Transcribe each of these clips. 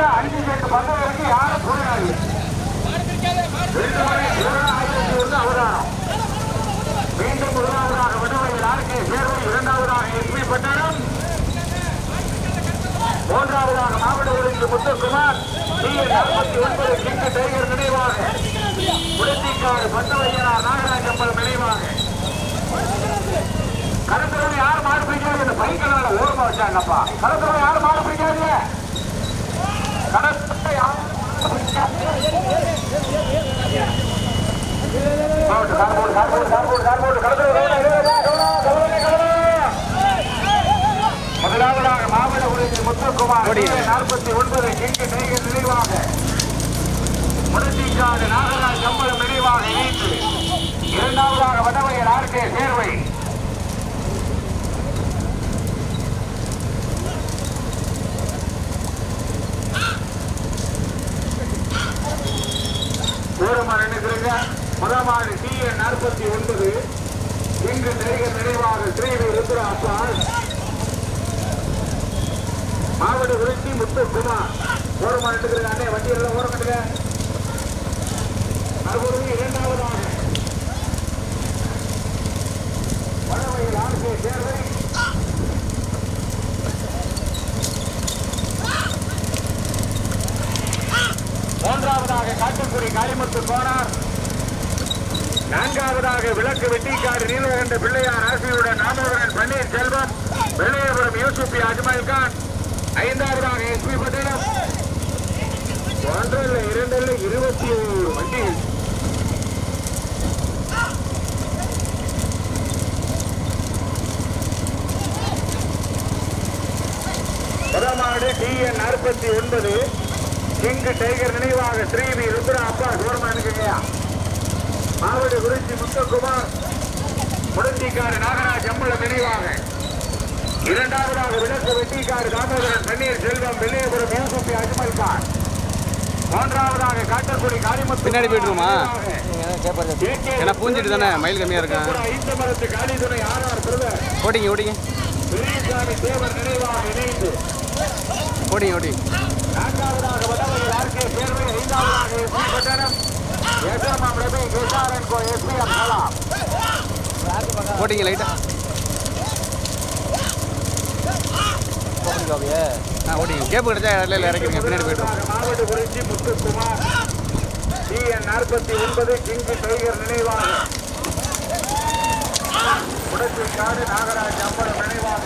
உள்ள அஞ்சு யாரும் போயிடாது மீண்டும் முதலாவதாக விடுவையில் சேர்வை இரண்டாவதாக எஸ்பி பட்டணம் மூன்றாவதாக மாவட்ட முத்துக்குமார். டி நாற்பத்தி ஒன்பது கிங்கு டைகர் நினைவாக. புரட்சிக்காடு நாகராஜம்பல் நினைவாக. கருத்துறவை யார் மாடு பிடிக்காது இந்த பைக்கனால ஓரமா வச்சாங்கப்பா. கருத்துறவை யார் மாடு பிடிக்காது கருத்துறவை யார் மாடு பிடிக்காது? போட்டு, கார் போட்டு, கார் போட்டு, கார் போட்டு, கார் போட்டு, கருத்துறவை கவனம், கவனம், கவனம், கவனம், கவனம். முதலாவதாக மாவட்ட உறுதி முத்துக்குமார் நாற்பத்தி ஒன்பது கிங்கு டைகர் நினைவாக முடத்திக்காடு நாகராஜ் சம்பளம் நினைவாக இணைந்து இரண்டாவதாக வடவையர் ஆர்கே சேர்வை. ஓரமாக நினைக்கிறீங்க முதமாடு டி என் நாற்பத்தி ஒன்பது இங்கு டைகர் நினைவாக ஸ்ரீவி ருத்ரா அப்பால் மாவட்ட உருட்டி முத்து குமார். ஓரமாக நினைக்கிறீங்க அண்ணே வண்டி எல்லாம் ஓரம் கட்டுங்க. மறுபடியும் இரண்டாவதாக. வடவையில் ஆர்கே சேர்வை. மூன்றாவதாக காட்டுக்குடி காளிமுத்து கோனார் நான்காவதாக விளக்கு வெட்டிக்காடு நீலகண்ட பிள்ளையார் ஆசியுடன் நாமோதரன் பன்னீர் செல்வம் வெள்ளையபுரம் யூசுப்பி அஜ்மல் கான். ஐந்தாவதாக எஸ்பி பட்டினம் ஒன்றல்ல இரண்டில் இருபத்தி ஒரு வண்டிகள் முதமாடு டிஎன் நாற்பத்தி ஒன்பது. கிங்கு டைகர் நினைவாக ஸ்ரீவி ருத்ரா அப்பா சோர்மா இருக்குங்கய்யா மாவட்ட குறிச்சி முத்தகுமார் முடந்திக்கார நாகராஜ் அம்பலம் நினைவாக. இரண்டாவதாக விளக்கு வெட்டிக்காடு தாமோதரன் தண்ணீர் செல்வம் வெள்ளையபுரம் யூசுப்பி அஜ்மல் கான் மூன்றாவதாக காட்டக்குடி காளிமுத்து பின்னாடி போயிட்டுருமா? ஏன்னா பூஞ்சிட்டு தானே மயில் கம்மியாக இருக்கும் ஓடிங்க ஓடிங்க. ஓடிங்க ஓடிங்க. நான்காவதாக வடவையில் ஆர்கே சேர்வை ஐந்தாவதாக S P Pattanam S M M Ravi கேசாரன் கோ எஸ்பிஎம் கலாம் ஓடிங்க லைட்டாக ஆ ஓடிங்க கேப்பு கிடைச்சா இடத்துல இறக்கிடுங்க. பின்னாடி போய்ட்டு மாவட்ட குறிச்சி முத்துக்குமார் டிஎன் நாற்பத்தி ஒன்பது கிங்கு டைகர் நினைவாக. முடத்திற்காடு நாகராஜ் அம்பலம் நினைவாக.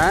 ஆ?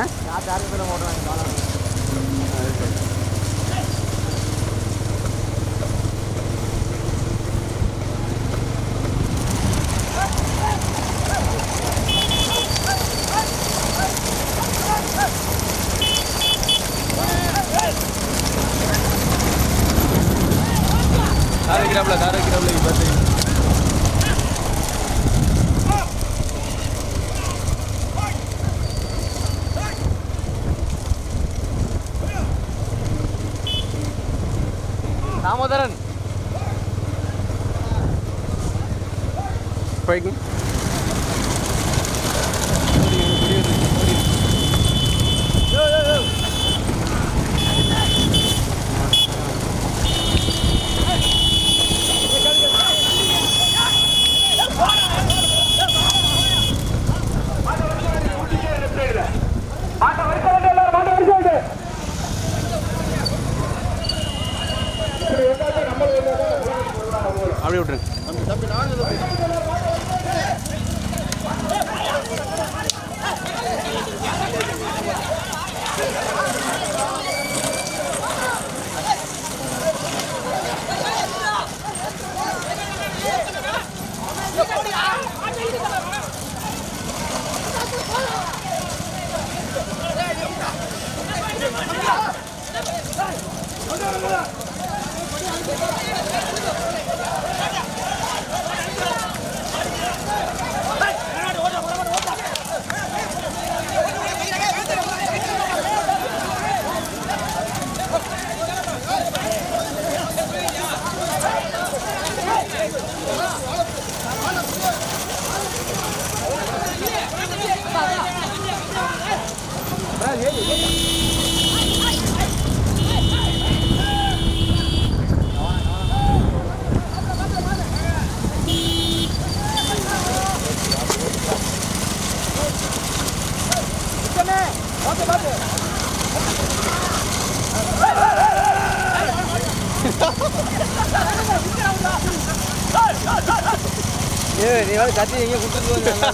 예, 네, 내가 같이 얘기해 못 들은 거야.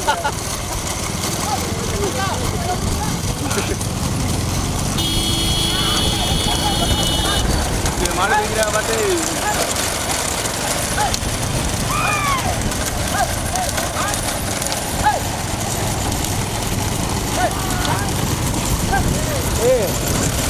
말을 얘기해 봤더니 Yeah.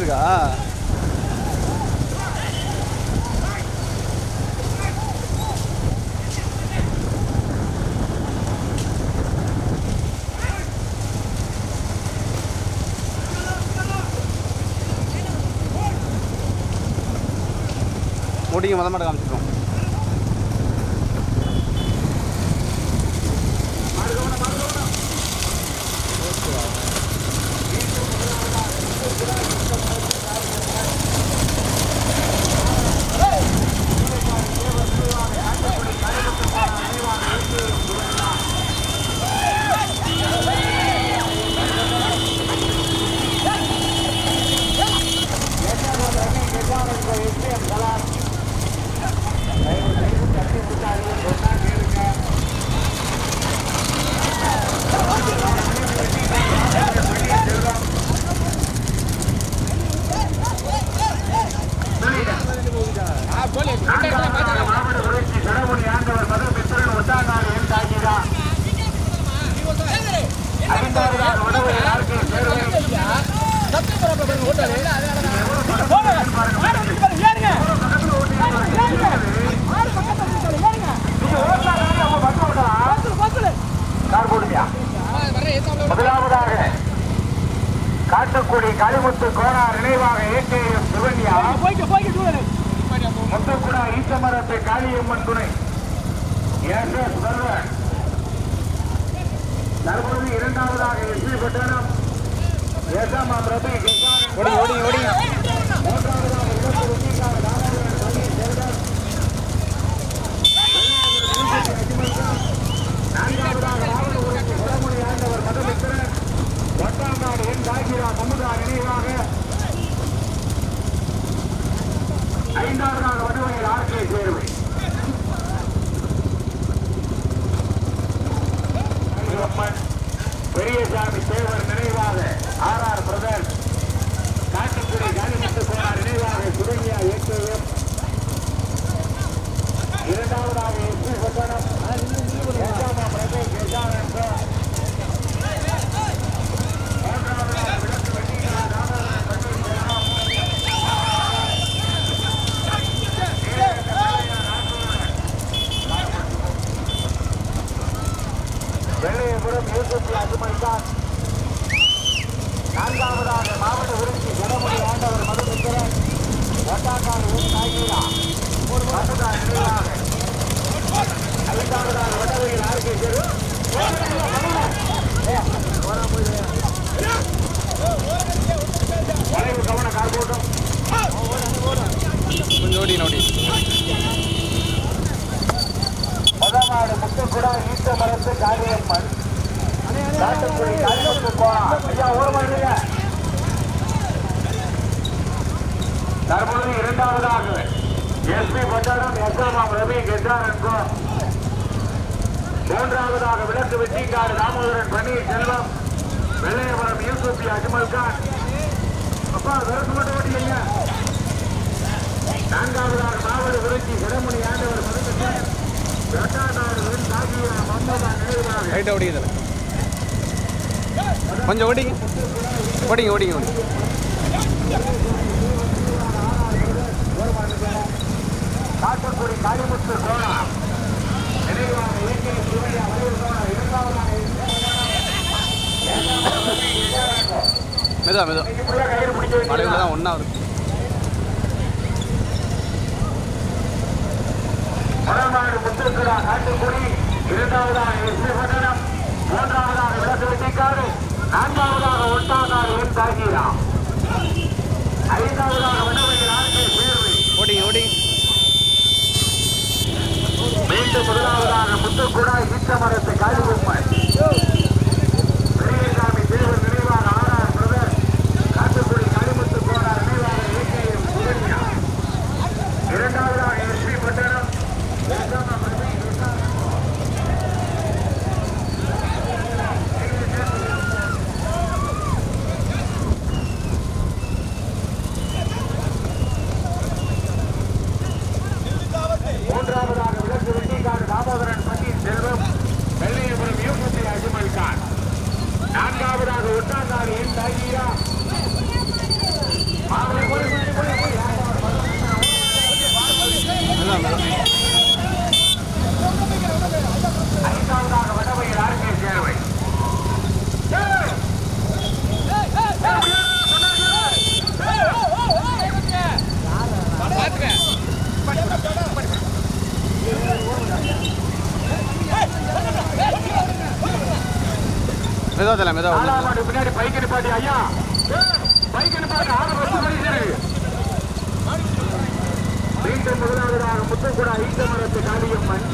போயிட்டு இருக்கா ஓட்டிங்க மொதல் மாட்ட காமிச்சிருக்கோம் தூத்துக்குடி கலிமுத்து கோனார் நினைவாக ஏகேஎம் சிவன்யா. முத்துக்குடா ஈச்சமரத்து காளியம்மன் துணை. எஸ் தற்போது இரண்டாவதாக எஸ்பி பட்டணம் எஸ் எம் ரபி மூன்றாவதாக நான்காவதாக ஆண்டவர் மதமித்திரன் ஒட்டாம் என் ராஜிரா ஐந்தாறு இரண்டாவதாக எஸ்பி பட்டாளம் எஸ்ஆமாம் ரவி கெஜாரன்கோ மூன்றாவதாக விளக்கு வெட்டிக்காடு தாமோதரன் பன்னீர் செல்வம் வெள்ளையபுரம் யூசுபி அஜ்மல் கான். அப்பா விரட்டு மட்டும் ஓட்டிங்க நான்காவதாக மாவட்ட விருத்தி சிறமணி ஆண்டவர் மதுமித்திரன் வெட்டாநாடு வெண் மம்மதா நினைவாக ரைட்டாக ஓடிங்க கொஞ்சம் ஓடிங்க. ஓடிங்க ஓடிங்க ஓடிங்க. காட்டக்கூடிய காளிமுத்து கோணம் நினைவான இயற்கை சிவனை அவரது கோணம் இரண்டாவதான மெதுவா மெதுவா. மலையில் தான் ஒன்றா இருக்கு. மூன்றாவதாக விளக்கு வெட்டிக்காடு நான்காவதாக ஒட்டாவதாக ஐந்தாவதாக மீண்டும் முதலாவதாக முத்துக்குடா ஈச்சமரத்து காளிபொம்மன் 大杂林白金院 மெதுவா தலை மெதுவா பின்னாடி பைக் நிப்பாட்டி ஐயா. பைக் நிப்பாட்டி ஆறு வருஷம் கழிச்சு மீண்டும் முதலாவதாக முத்துக்குடா ஈட்டமரத்து காளியம்மன்.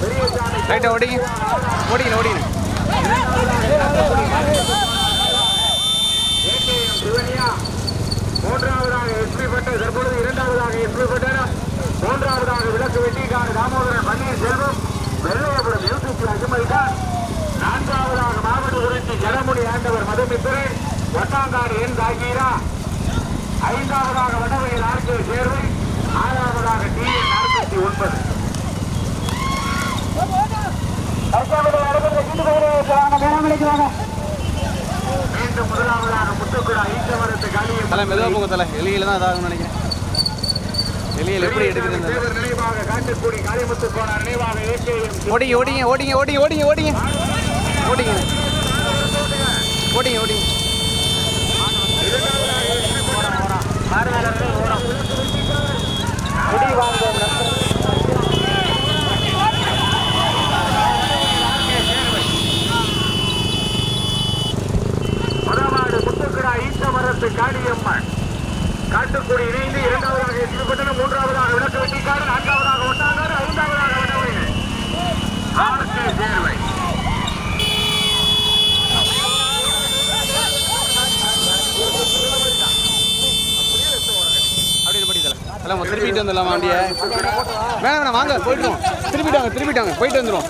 பெரியசாமி ரைட்டா ஓடிங்க. ஓடிங்க ஓடிங்க. ஏகேஎம் சிவனியா மூன்றாவதாக எஸ்பி பட்ட தற்பொழுது இரண்டாவதாக எஸ்பி பட்டணம் மூன்றாவதாக விளக்கு வெட்டிக்காடு தாமோதரன் பன்னீர் செல்வம் வெள்ளையபுரம் யூசுப் அஜ்மல் கான் நான்காவதாக மாவட்ட உறுதி ஜனமுடி மதுமித்திரன் ஒட்டாங்காடு என் தாகீரா. ஐந்தாவதாக வடவையில் ஆர்கே சேர்வை ஆறாவதாக டி என் நாற்பத்தி ஒன்பது. மீண்டும் முதலாவதாக முத்துக்குடா ஈச்சவரத்து காளியம் தலை மெதுவா போங்க தலை. எலியில தான் நினைக்கிறேன். எலியில் எப்படி நினைவாக காட்டுக்குடி காளிமுத்து போனார் நினைவாக ஏகேஎம் ஓடிங்க ஓடிங்க ஓடிங்க ஓடிங்க ஓடிங்க. ஓடிங்க. ஓட்டிங்க ஓட்டிங்க பார்வையாளர்கள் ஓரம் குடி வாங்கும் காட்டுக்குடி இணைந்து இரண்டாவதாக எட்டு மூன்றாவதாக விளக்கு வெட்டிக்காடு நான்காவதாக போயிட்டு திருப்பிட்டு வந்துடலாமா வண்டியை வேணாம் வேணாம் வாங்க போயிட்டு திருப்பிட்டாங்க திருப்பிட்டாங்க போயிட்டு வந்துடும்